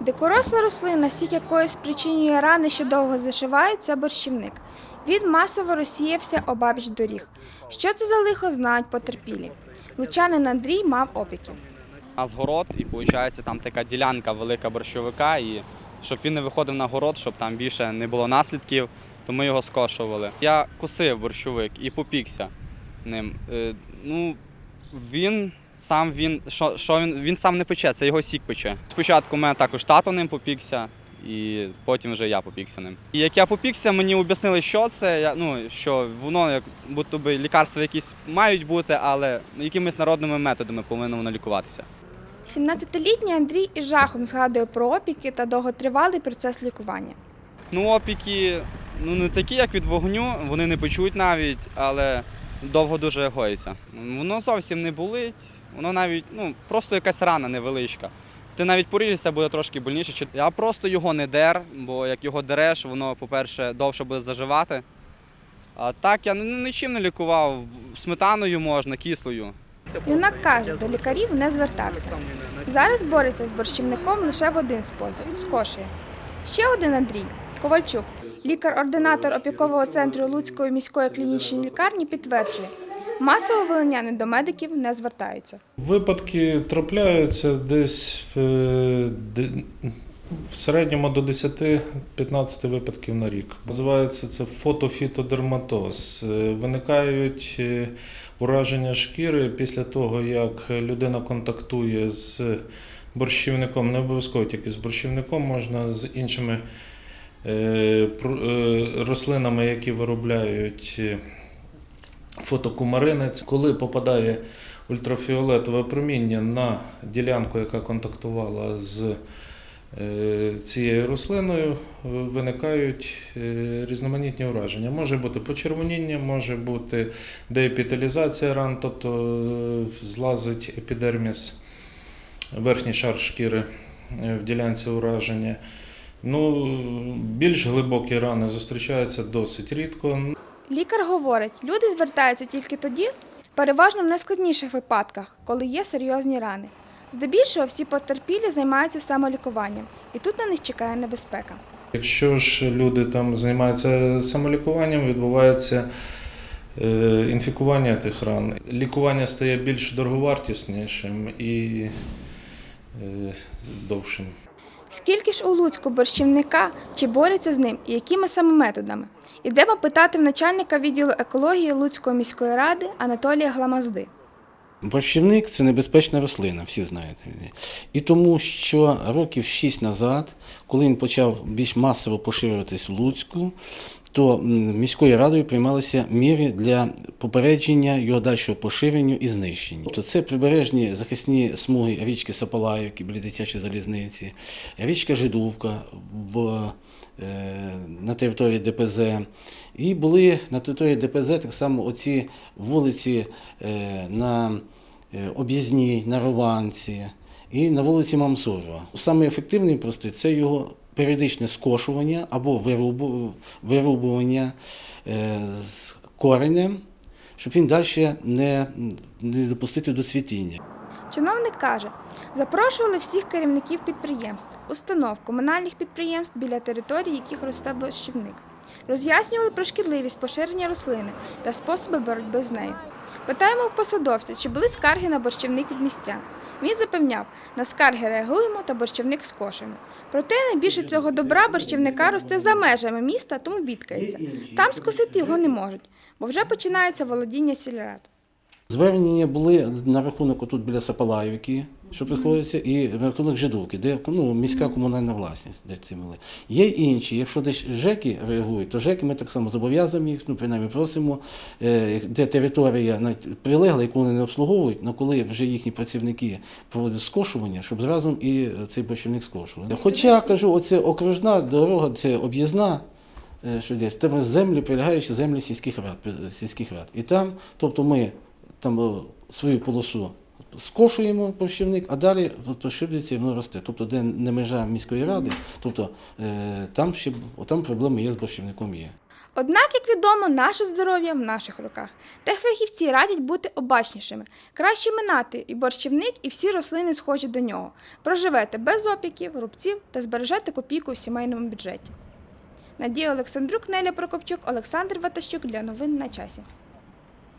Дикоросла рослина, сік якої спричинює рани, що довго зашивають, це борщівник. Він масово розсіявся обабіч доріг. Що це за лихо, знають потерпілі. Лучанин Андрій мав опіки. У нас город, і виходить там така ділянка велика борщовика. І щоб він не виходив на город, щоб там більше не було наслідків, то ми його скошували. Я косив борщовик і попікся ним. Е, ну, він сам він, що, що він, він сам не пече, це його сік пече. Спочатку мене також тато ним попікся, і потім вже я попікся ним. І як я попікся, мені об'яснили, що це. Я, ну, що воно як будто би лікарства якісь мають бути, але якимись народними методами повинно воно лікуватися. 17-літній Андрій із жахом згадує про опіки та довготривалий процес лікування. Ну, опіки ну, не такі, як від вогню, вони не печуть навіть, але довго дуже гоїться. Воно зовсім не болить, воно навіть ну, просто якась рана невеличка. Ти навіть поріжешся, буде трошки больніше. Я просто його не дер, бо як його дереш, воно, по-перше, довше буде заживати. А так я ну, нічим не лікував. Сметаною можна, кислою. Юнак каже, до лікарів не звертався. Зараз бореться з борщівником лише в один спосіб скошує. Ще один Андрій Ковальчук, лікар-ординатор опікового центру Луцької міської клінічної лікарні, підтверджує, масово волиняни до медиків не звертаються. Випадки трапляються десь е, в середньому до 10-15 випадків на рік. Називається це фотофітодерматоз. Е, Виникають е, ураження шкіри після того, як людина контактує з борщівником, не обов'язково тільки з борщівником, можна з іншими рослинами, які виробляють е, фотокумарини. Це коли попадає ультрафіолетове проміння на ділянку, яка контактувала з е, цією рослиною, е, виникають е, різноманітні ураження. Може бути почервоніння, може бути деепіталізація ран, тобто е, злазить епідерміс, верхній шар шкіри е, в ділянці ураження. Ну, більш глибокі рани зустрічаються досить рідко. Лікар говорить, люди звертаються тільки тоді, переважно в найскладніших випадках, коли є серйозні рани. Здебільшого всі потерпілі займаються самолікуванням, і тут на них чекає небезпека. Якщо ж люди там займаються самолікуванням, відбувається е, інфікування тих ран. Лікування стає більш дороговартіснішим і е, довшим. Скільки ж у Луцьку борщівника, чи борються з ним, і якими саме методами? Ідемо питати в начальника відділу екології Луцької міської ради Анатолія Гламазди. Борщівник це небезпечна рослина, всі знаєте. І тому, що років 6 назад, коли він почав більш масово поширюватись в Луцьку, то міською радою приймалися міри для попередження його дальшого поширення і знищення. Тобто це прибережні захисні смуги річки Сапалаївки, біля дитячої залізниці, річка Жидовка в, е, на території ДПЗ. І були на території ДПЗ так само оці вулиці е, на е, Об'їзній, на Рованці і на вулиці Мамсурова. Саме ефективний простий це його періодичне скошування або вирубування е, з коренем, щоб він далі не, не допустити до цвітіння. Чиновник каже, запрошували всіх керівників підприємств, установ, комунальних підприємств біля територій, яких росте борщівник. Роз'яснювали про шкідливість поширення рослини та способи боротьби з нею. Питаємо в посадовця, чи були скарги на борщівник від місця. Він запевняв, на скарги реагуємо та борщівник скошуємо. Проте найбільше цього добра борщівника росте за межами міста, тому бідкається. Там скосити його не можуть, бо вже починається володіння сільрад. Звернення були на рахунок отут біля Сапалаївки, що приходиться, і рахунок Жидовки, де ну, міська комунальна власність, де ці були. Є інші, якщо десь ЖЕКи реагують, то ЖЕКи ми так само зобов'язуємо їх, ну, принаймні просимо, е, де територія прилегла, яку вони не обслуговують, але коли вже їхні працівники проводять скошування, щоб зразу і цей борщівник скошували. Хоча, кажу, оце окружна дорога, це об'їзна, е, що десь, там землі, прилягаючі землі сільських рад, сільських рад. І там, тобто ми там е, свою полосу скошуємо борщівник, а далі поширюється воно росте. Тобто, де не межа міської ради, тобто е, там ще там проблеми є з борщівником є. Однак, як відомо, наше здоров'я в наших руках. Техфахівці радять бути обачнішими. Краще минати і борщівник, і всі рослини схожі до нього. Проживете без опіків, рубців та збережете копійку в сімейному бюджеті. Надія Олександрук, Неля Прокопчук, Олександр Ватащук для новин на часі.